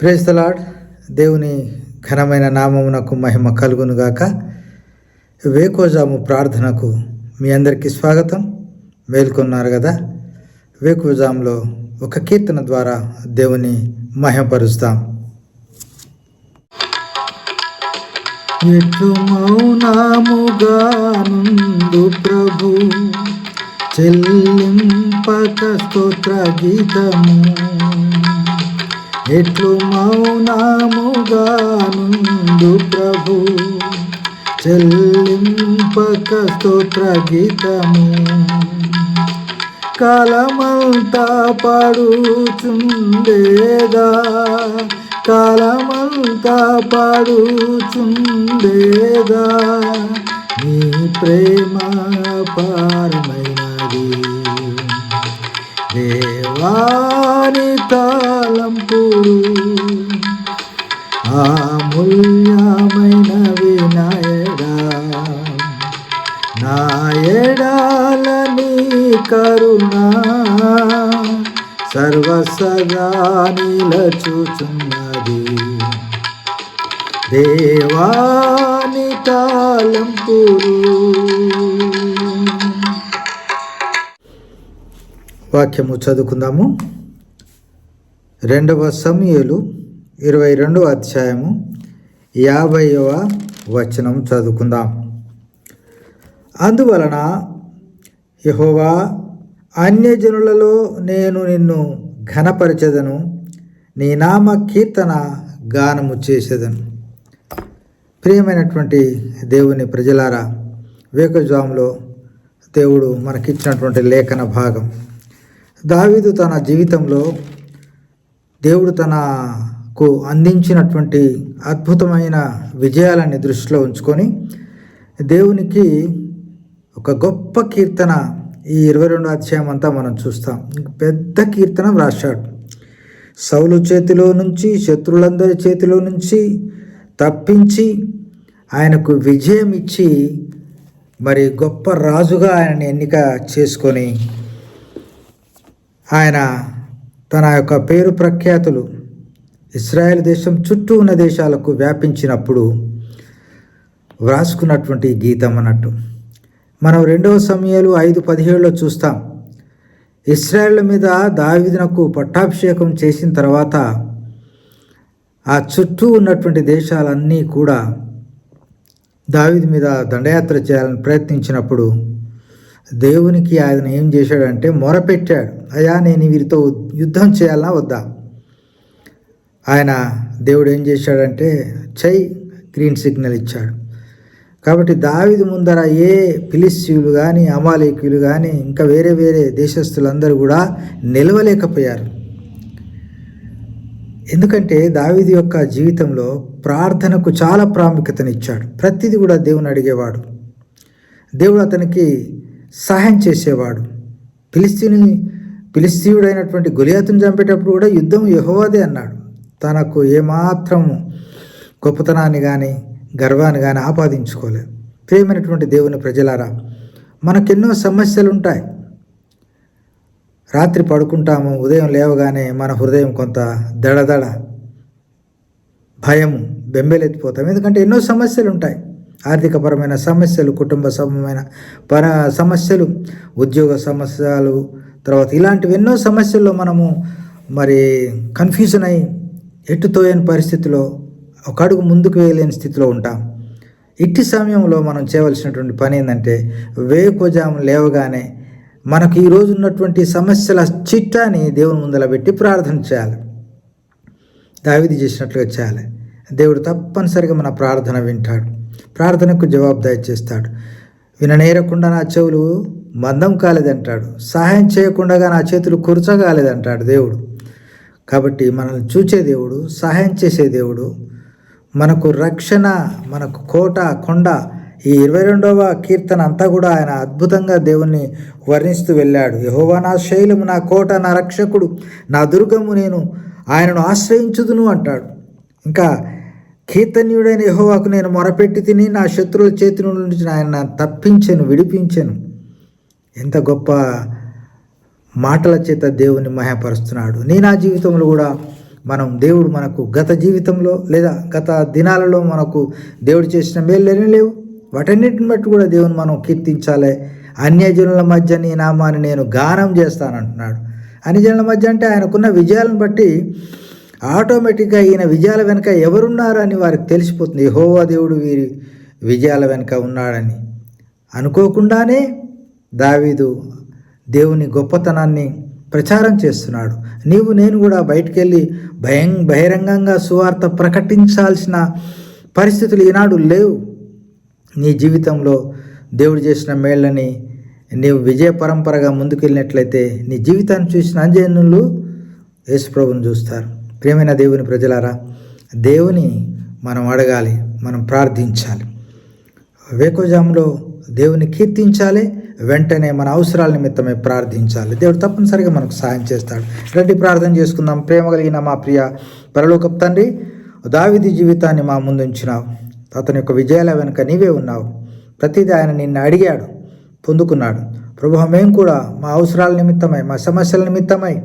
Praise the Lord దేవుని ఘనమైన నామమునకు మహిమ కలుగునుగాక. వేకోజాము ప్రార్థనకు మీ అందరికీ స్వాగతం. మేల్కొన్నారు కదా వేకోజాములో ఒక కీర్తన ద్వారా దేవుని మహిమపరుస్తాం. ఎట్లు మౌనముగానుందు ప్రభు. చెల్లింపక స్తోత్ర గీతము. ఎట్లు మౌనముగానుండు ప్రభు చెల్లింపక స్తోత్ర గీతము. కాలమంతా పాడుచుండేదా కాలమంతా పాడుచుండేదా నీ ప్రేమ పారమైనది. దేవాని తాళంపుడు అమూల్యమైన వినాయడా. నాయడాలని కరుణ సర్వసదా నిలచుచున్నది దేవాని తాళంపురు వాక్యము చదువుకుందాము. రెండవ సమయలు ఇరవై రెండవ అధ్యాయము యాభైవ వచనం చదువుకుందాం. అందువలన యహోవా అన్యజనులలో నేను నిన్ను ఘనపరిచెదను నీ నామ కీర్తన గానము చేసేదను. ప్రియమైనటువంటి దేవుని ప్రజలారా వేకజాములో దేవుడు మనకిచ్చినటువంటి లేఖన భాగం. దావీదు తన జీవితంలో దేవుడు తనకు అందించినటువంటి అద్భుతమైన విజయాలని దృష్టిలో ఉంచుకొని దేవునికి ఒక గొప్ప కీర్తన ఈ ఇరవై రెండో అధ్యాయం అంతా మనం చూస్తాం. పెద్ద కీర్తన రాశాడు సౌలు చేతిలో నుంచి శత్రులందరి చేతిలో నుంచి తప్పించి ఆయనకు విజయం ఇచ్చి మరి గొప్ప రాజుగా ఆయనని ఎన్నిక చేసుకొని ఆయన తన యొక్క పేరు ప్రఖ్యాతులు ఇస్రాయేల్ దేశం చుట్టూ ఉన్న దేశాలకు వ్యాపించినప్పుడు వ్రాసుకున్నటువంటి గీతం అన్నట్టు. మనం రెండవ సమయాలు ఐదు పదిహేడులో చూస్తాం. ఇస్రాయేల్ మీద దావిదనకు పట్టాభిషేకం చేసిన తర్వాత ఆ చుట్టూ ఉన్నటువంటి దేశాలన్నీ కూడా దావిది మీద దండయాత్ర చేయాలని ప్రయత్నించినప్పుడు దేవునికి ఆయన ఏం చేశాడంటే మొరపెట్టాడు. అయ్యా నేను వీరితో యుద్ధం చేయాలా వద్దా? ఆయన దేవుడు ఏం చేశాడంటే చై గ్రీన్ సిగ్నల్ ఇచ్చాడు. కాబట్టి దావిది ముందర ఏ ఫిలిస్తీయులు కానీ అమాలేకులు కానీ ఇంకా వేరే వేరే దేశస్తులందరూ కూడా నిలవలేకపోయారు. ఎందుకంటే దావిది యొక్క జీవితంలో ప్రార్థనకు చాలా ప్రాముఖ్యతనిచ్చాడు. ప్రతిదీ కూడా దేవుని అడిగేవాడు. దేవుడు అతనికి సహాయం చేసేవాడు. ఫిలిస్తీని ఫిలిస్తీయుడైనటువంటి గొలియాతును చంపేటప్పుడు కూడా యుద్ధం యహోవాదే అన్నాడు. తనకు ఏమాత్రము గొప్పతనాన్ని కానీ గర్వాన్ని కానీ ఆపాదించుకోలేదు. ప్రియమైనటువంటి దేవుని ప్రజలారా మనకెన్నో సమస్యలు ఉంటాయి రాత్రి పడుకుంటాము ఉదయం లేవగానే మన హృదయం కొంత దడదడ భయము బెంబెలెత్తిపోతాం. ఎందుకంటే ఎన్నో సమస్యలు ఉంటాయి ఆర్థికపరమైన సమస్యలు కుటుంబ సమమైన పర సమస్యలు ఉద్యోగ సమస్యలు తర్వాత ఇలాంటివి ఎన్నో సమస్యల్లో మనము మరి కన్ఫ్యూజన్ అయి ఎట్టుతోయని పరిస్థితిలో ఒక అడుగు ముందుకు వేయలేని స్థితిలో ఉంటాం. ఇట్టి సమయంలో మనం చేయవలసినటువంటి పని ఏంటంటే వేకుజాము లేవగానే మనకు ఈరోజు ఉన్నటువంటి సమస్యల చిట్టాని దేవుని ముందల పెట్టి ప్రార్థన చేయాలి. దావిది చేసినట్లుగా చేయాలి. దేవుడు తప్పనిసరిగా మన ప్రార్థన వింటాడు. ప్రార్థనకు జవాబు దయచేస్తాడు విననేరకుండా నా చెవులు మందం కాలేదంటాడు. సహాయం చేయకుండా నా చేతులు కురచగాలేదంటాడు దేవుడు. కాబట్టి మనల్ని చూచే దేవుడు సహాయం చేసే దేవుడు మనకు రక్షణ మనకు కోట కొండ ఈ ఇరవై రెండవ కీర్తన అంతా కూడా ఆయన అద్భుతంగా దేవుణ్ణి వర్ణిస్తూ వెళ్ళాడు. యహోవా నా శైలము నా కోట నా రక్షకుడు నా దుర్గము నేను ఆయనను ఆశ్రయించుదును అంటాడు. ఇంకా కీర్తన్యుడైన యహోవాకు నేను మొరపెట్టి తిని నా శత్రువుల చేతి నుంచి ఆయన తప్పించను విడిపించను. ఎంత గొప్ప మాటల చేత దేవుని మహాపరుస్తున్నాడు నీ నా జీవితంలో కూడా మనం దేవుడు మనకు గత జీవితంలో లేదా గత దినాలలో మనకు దేవుడు చేసిన మేలు లేవు. వాటన్నిటిని బట్టి కూడా దేవుని మనం కీర్తించాలి. అన్యజనుల మధ్య నీ నామాన్ని నేను గానం చేస్తానంటున్నాడు. అన్యజనుల మధ్య అంటే ఆయనకున్న విజయాలను బట్టి ఆటోమేటిక్గా ఈయన విజయాల వెనుక ఎవరున్నారు అని వారికి తెలిసిపోతుంది. హోవా దేవుడు వీరి విజయాల వెనుక ఉన్నాడని. అనుకోకుండానే దావీదు దేవుని గొప్పతనాన్ని ప్రచారం చేస్తున్నాడు. నీవు నేను కూడా బయటికి వెళ్ళి భయం బహిరంగంగా సువార్త ప్రకటించాల్సిన పరిస్థితులు ఈనాడు లేవు. నీ జీవితంలో దేవుడు చేసిన మేళ్ళని నీవు విజయ పరంపరగా ముందుకెళ్ళినట్లయితే నీ జీవితాన్ని చూసిన అంజనులు యేసుప్రభుని చూస్తారు. ప్రియమైన దేవుని ప్రజలారా దేవుని మనం అడగాలి మనం ప్రార్థించాలి. వేకోజాములో దేవుని కీర్తించాలి వెంటనే మన అవసరాల నిమిత్తమే ప్రార్థించాలి. దేవుడు తప్పనిసరిగా మనకు సహాయం చేస్తాడు. రండి ప్రార్థన చేసుకుందాం. ప్రేమ కలిగిన మా ప్రియ పరలోకపు తండ్రి దావిది జీవితాన్ని మా ముందు ఉంచినావు. అతని యొక్క విజయాల వెనుక నీవే ఉన్నావు. ప్రతిదీ ఆయన నిన్ను అడిగాడు పొందుకున్నాడు. ప్రభు మేము కూడా మా అవసరాల నిమిత్తమై మా సమస్యల నిమిత్తమై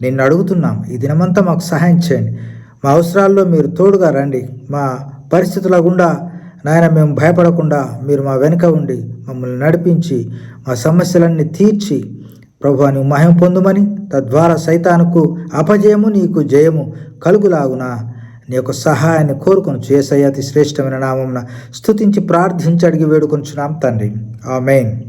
నిన్ను అడుగుతున్నాం. ఈ దినమంతా మాకు సహాయం చేయండి. మా అవసరాల్లో మీరు తోడుగా రండి. మా పరిస్థితుల గుండా నాయన మేము భయపడకుండా మీరు మా వెనుక ఉండి మమ్మల్ని నడిపించి మా సమస్యలన్నీ తీర్చి ప్రభు నువ్వు మహిమ పొందుమని తద్వారా సైతానుకు అపజయము నీకు జయము కలుగులాగున. నీ యొక్క సహాయాన్ని కోరుకొని చేసయ్య అతి శ్రేష్టమైన నామమున స్తుతించి ప్రార్థించి అడిగి వేడుకొంచున్నాం తండ్రి. ఆమెన్.